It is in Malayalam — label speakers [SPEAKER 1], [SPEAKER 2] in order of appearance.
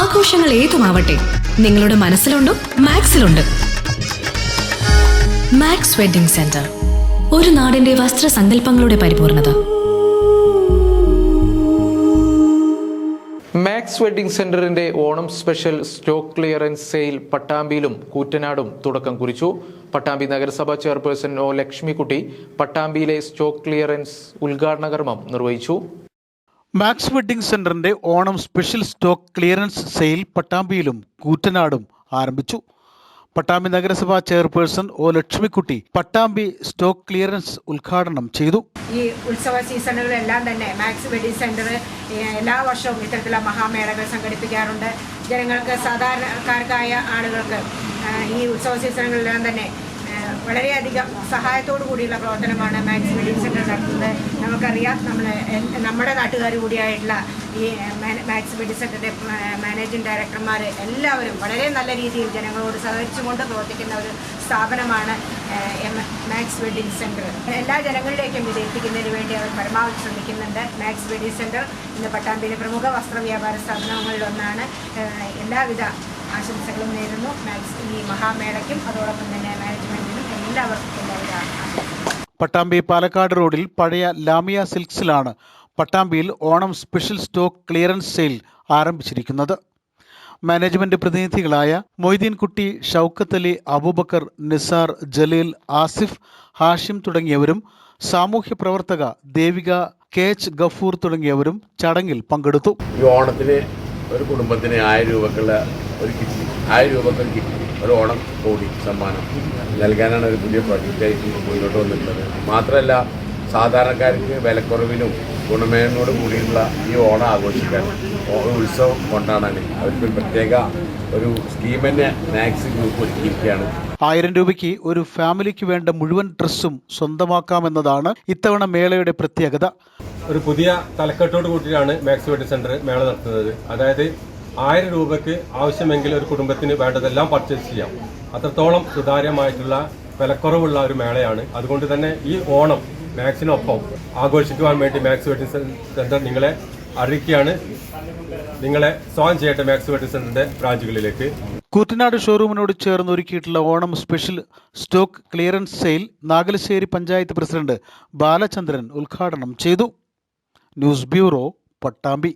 [SPEAKER 1] ആഘോഷങ്ങൾ ഏതുമാവട്ടെ നിങ്ങളുടെ മനസ്സിലുണ്ടോ മാക്സിലുണ്ട്. മാക്സ് വെഡിംഗ് സെന്റർ ഒരു നാടിന്റെ വസ്ത്രസങ്കല്പങ്ങളുടെ പരിപൂർണത.
[SPEAKER 2] മാക്സ് വെഡിംഗ് സെന്ററിന്റെ Onam special stock clearance sale പട്ടാമ്പിയിലും കൂറ്റനാടും തുടക്കം കുറിച്ചു. പട്ടാമ്പി നഗരസഭാ ചെയർപേഴ്സൺ ഒ ലക്ഷ്മിക്കുട്ടി പട്ടാമ്പിയിലെ സ്റ്റോക്ക് ക്ലിയറൻസ് ഉദ്ഘാടന കർമ്മം നിർവഹിച്ചു.
[SPEAKER 3] മാക്സ് വെഡ്ഡിംഗ് സെന്ററിന്റെ Onam special stock clearance sale പട്ടാമ്പിയിലും കൂറ്റനാടും ആരംഭിച്ചു. പട്ടാമ്പി നഗരസഭാ chairperson O Lakshmikutty Pattambi stock clearance ഉദ്ഘാടനം ചെയ്തു.
[SPEAKER 4] ഈ ഉത്സവ സീസണുകളെല്ലാം തന്നെ മാക്സ് വെഡിങ് സെന്റർ എല്ലാ വർഷവും ഇത്തരത്തിലുള്ള മഹാമേളകൾ സംഘടിപ്പിക്കാറുണ്ട്. ജനങ്ങൾക്ക് സാധാരണക്കാർക്കായ ആളുകൾക്ക് ഈ ഉത്സവ സീസണുകളിലെല്ലാം തന്നെ വളരെയധികം സഹായത്തോടു കൂടിയുള്ള പ്രവർത്തനമാണ് മാക്സ് മെഡിക്കൽ സെന്റർ നടത്തുന്നത്. നമുക്കറിയാം നമ്മൾ നമ്മുടെ നാട്ടുകാർ കൂടിയായിട്ടുള്ള ഈ മാക്സ് മെഡിക്കൽ സെന്ററിന്റെ മാനേജിംഗ് ഡയറക്ടർമാർ എല്ലാവരും വളരെ നല്ല രീതിയിൽ ജനങ്ങളോട് സഹകരിച്ചുകൊണ്ട് പ്രവർത്തിക്കുന്ന ഒരു സ്ഥാപനമാണ് മാക്സ് വെഡിങ് സെന്റർ എല്ലാ ജനങ്ങളിലേക്കും ഇത് എത്തിക്കുന്നതിന് വേണ്ടി അവർ പരമാവധി ശ്രമിക്കുന്നുണ്ട്. മാക്സ് വെഡിങ് സെന്റർ ഇന്ന് പട്ടാമ്പിയിലെ പ്രമുഖ വസ്ത്ര വ്യാപാര സ്ഥാപനങ്ങളിലൊന്നാണ് എല്ലാവിധ ആശംസകളും നേരുന്നു. മാക്സ് ഈ മഹാമേളയ്ക്കും അതോടൊപ്പം തന്നെ മാനേജ്മെന്റിനും
[SPEAKER 3] പട്ടാമ്പി പാലക്കാട് റോഡിൽ പഴയ ലാമിയ സിൽക്സിലാണ് പട്ടാമ്പിയിൽ Onam special stock clearance sale ആരംഭിച്ചിരിക്കുന്നത്. മാനേജ്മെന്റ് പ്രതിനിധികളായ മൊയ്തീൻകുട്ടി ഷൗക്കത്ത് അലി അബൂബക്കർ നിസാർ ജലീൽ ആസിഫ് ഹാഷിം തുടങ്ങിയവരും സാമൂഹ്യ പ്രവർത്തക ദേവിക കെ എച്ച് ഗഫൂർ തുടങ്ങിയവരും ചടങ്ങിൽ പങ്കെടുത്തു.
[SPEAKER 5] ഈ ഓണത്തിന് ഒരു കുടുംബത്തിന് ആയിരം രൂപക്കുള്ള ഒരു കിറ്റ് ആയിരം രൂപക്കുള്ള കിറ്റ്. ഒരു ഓണം കോടി സമ്മാനം നൽകാനാണ് ഒരു പുതിയ പ്രോജക്റ്റായിട്ട് മുന്നോട്ട് വന്നിട്ടുള്ളത്. മാത്രമല്ല സാധാരണക്കാർക്ക് വിലക്കുറവിനും ഗുണമേന്മയോട് കൂടിയുള്ള ഈ ഓണം ആഘോഷിക്കാൻ ഉത്സവം കൊണ്ടാടാൻ അവർക്ക് പ്രത്യേക ഒരു സ്കീം തന്നെ മാക്സ് ഗ്രൂപ്പ് ഒരുക്കിയിരിക്കുകയാണ്.
[SPEAKER 3] ആയിരം രൂപയ്ക്ക് ഒരു ഫാമിലിക്ക് വേണ്ട മുഴുവൻ ഡ്രസ്സും സ്വന്തമാക്കാമെന്നതാണ് ഇത്തവണ മേളയുടെ പ്രത്യേകത.
[SPEAKER 6] ഒരു പുതിയ തലക്കെട്ടോട് കൂട്ടിയാണ് മാക്സ് വെഡിങ് സെന്റർ മേള നടത്തുന്നത്. അതായത് ആയിരം രൂപയ്ക്ക് ആവശ്യമെങ്കിൽ ഒരു കുടുംബത്തിന് വേണ്ടതെല്ലാം പർച്ചേസ് ചെയ്യാം. അത്രത്തോളം സുതാര്യമായിട്ടുള്ള വിലക്കുറവുള്ള ഒരു മേളയാണ്. അതുകൊണ്ട് തന്നെ ഈ ഓണം മാക്സിനൊപ്പം ആഘോഷിക്കുവാൻ വേണ്ടി മാക്സ് വെഡിങ് സെന്റർ നിങ്ങളെ അറിയിക്കുകയാണ്. നിങ്ങളെ സ്വാഗതം ചെയ്യട്ടെ മാക്സ് വെഡിങ് സെന്ററിന്റെ ബ്രാഞ്ചുകളിലേക്ക്
[SPEAKER 3] കൂറ്റനാട് ഷോറൂമിനോട് ചേർന്ന് ഒരുക്കിയിട്ടുള്ള Onam special stock clearance sale Nagalassery panchayat president Balachandran ഉദ്ഘാടനം ചെയ്തു. News bureau Pattambi.